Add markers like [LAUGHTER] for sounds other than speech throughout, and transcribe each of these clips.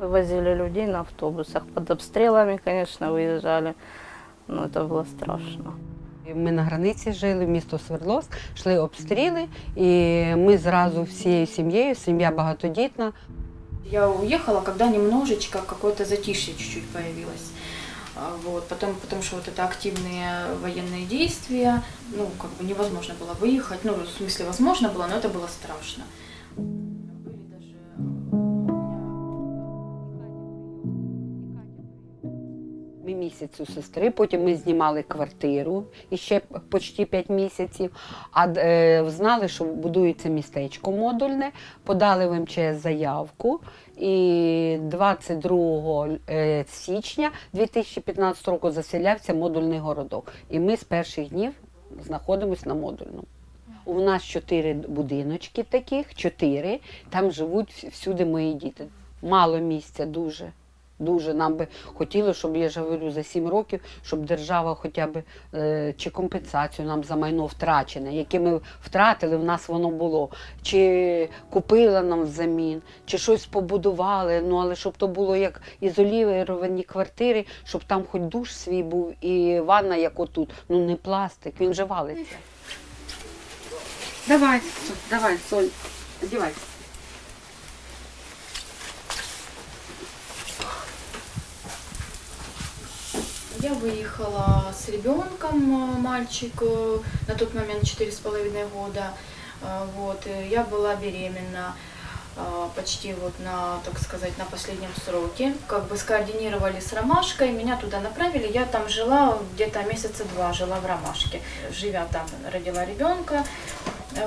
Вывозили людей на автобусах. Под обстрелами, конечно, выезжали. Но это было страшно. Ми на границі жили, місто Свердловськ, йшли обстріли, і ми зразу всією сім'єю, сім'я багатодітна. Я уехала, когда немножечко какое-то затишье чуть-чуть появилось. А, Вот. Потом, потому что вот это активные военные действия, ну, как бы невозможно было выехать. Ну, в смысле, возможно было, но это было страшно. У сестри, потім ми знімали квартиру і ще почти 5 місяців. А е, знали, що будується містечко модульне, подали в МЧС заявку. І 22 е, січня 2015 року заселявся модульний городок. І ми з перших днів знаходимося на модульному. У нас чотири будиночки таких, чотири. Там живуть всюди мої діти. Мало місця, дуже. Дуже нам би хотілося, щоб я ж говорю за сім років, щоб держава хоча б е, чи компенсацію нам за майно втрачене, яке ми втратили, в нас воно було, чи купила нам взамін, чи щось побудували. Ну але щоб то було як ізоліровані квартири, щоб там хоч душ свій був і ванна, як отут. Ну не пластик, він же валиться. Давай, давай, Соль, одівайся. Я выехала с ребенком, э, мальчик, э, на тот момент четыре с половиной года. Э, Вот, я была беременна почти вот на, так сказать, на последнем сроке. Как бы скоординировали с Ромашкой, меня туда направили. Я там жила где-то месяца два, жила в Ромашке. Живя там, родила ребенка.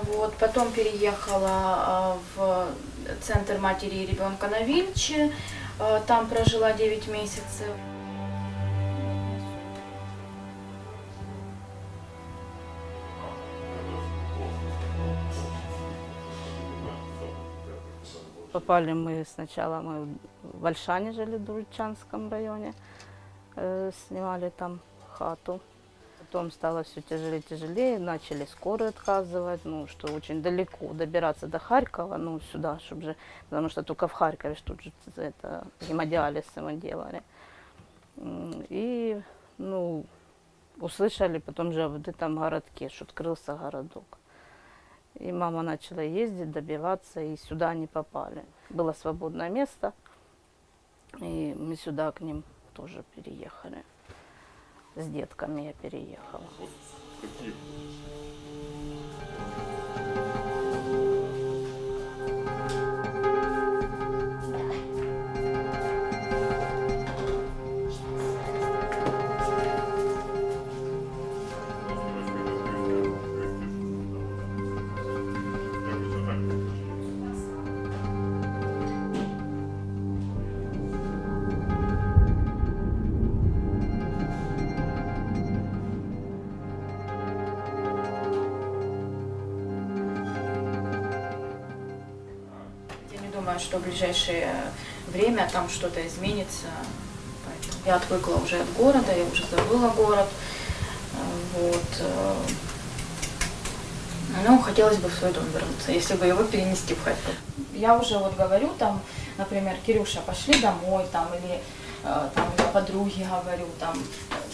Вот, потом переехала в центр матери и ребенка на Вильче. Там прожила 9 месяцев. Попали мы сначала, мы в Ольшане жили, в Дурчанском районе. э, снимали там хату. Потом стало все тяжелее и тяжелее, начали скорую отказывать, ну, что очень далеко добираться до Харькова, ну, сюда, чтобы же, потому что только в Харькове, что тут же это, гемодиализ мы делали. М, И, ну, услышали потом же в этом городке, что открылся городок. И мама начала ездить, добиваться, и сюда они попали. Было свободное место, и мы сюда к ним тоже переехали. С детками я переехала. Я думаю, что в ближайшее время там что-то изменится. Поэтому я отвыкла уже от города, я уже забыла город. Вот. э, Ну, хотелось бы в свой дом вернуться, если бы его перенести в Харьков. Я уже вот говорю там, например, Кирюша, пошли домой, там, или э, там я подруге говорю, там,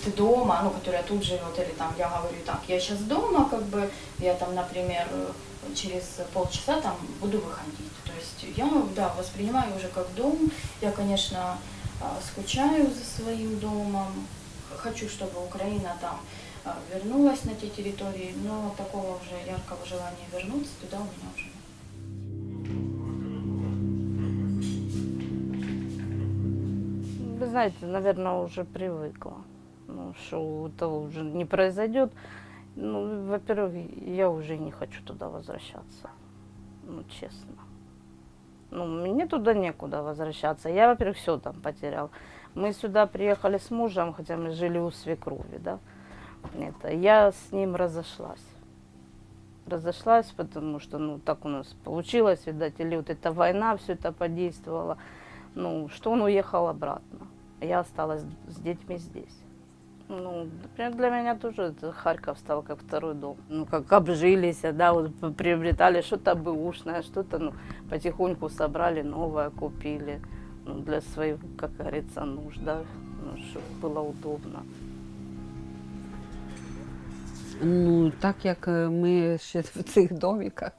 ты дома, ну, которая тут живет, или там я говорю, так, я сейчас дома, как бы, я там, например, через полчаса там буду выходить. То есть я, да, воспринимаю уже как дом. Я, конечно, э, скучаю за своим домом. Хочу, чтобы Украина там э, вернулась на те территории, но такого уже яркого желания вернуться туда у меня уже. Вы знаете, наверное, уже привыкла. Ну, что это уже не произойдет. Ну, во-первых, я уже не хочу туда возвращаться. Ну, честно. Ну, мне туда некуда возвращаться. Я, во-первых, все там потерял. Мы сюда приехали с мужем, хотя мы жили у свекрови, да. Это, я с ним разошлась. Разошлась, потому что, ну, так у нас получилось, видать, или вот эта война все это подействовала. Ну, что он уехал обратно. Я осталась с детьми здесь. Ну, например, для меня тоже это Харьков стал как второй дом. Ну, как обжились, да, вот п- приобретали что-то бэушное, что-то, ну, потихоньку собрали новое, купили. Ну, для своих, как говорится, нужд, да, ну, чтобы было удобно. Ну, так як е, ми ще в цих доміках,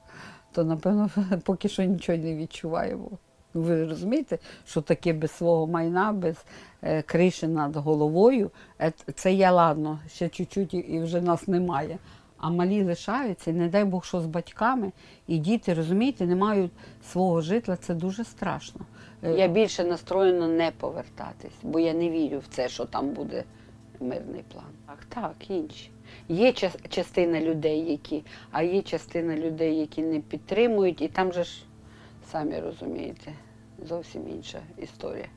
то напевно [LAUGHS] поки що нічого не відчуваємо. Ну, Ви розумієте, що таке без свого майна, без е, криші над головою, е, це я ладно, ще чуть-чуть і- і вже нас немає. А малі лишаються, і не дай Бог, що з батьками, і діти, розумієте, не мають свого житла, це дуже страшно. Я більше настроєна не повертатись, бо я не вірю в це, що там буде мирний план. Так, так, інші. Є частина людей, які, а є частина людей, які не підтримують, і там же ж, самі розумієте, зовсім інша історія.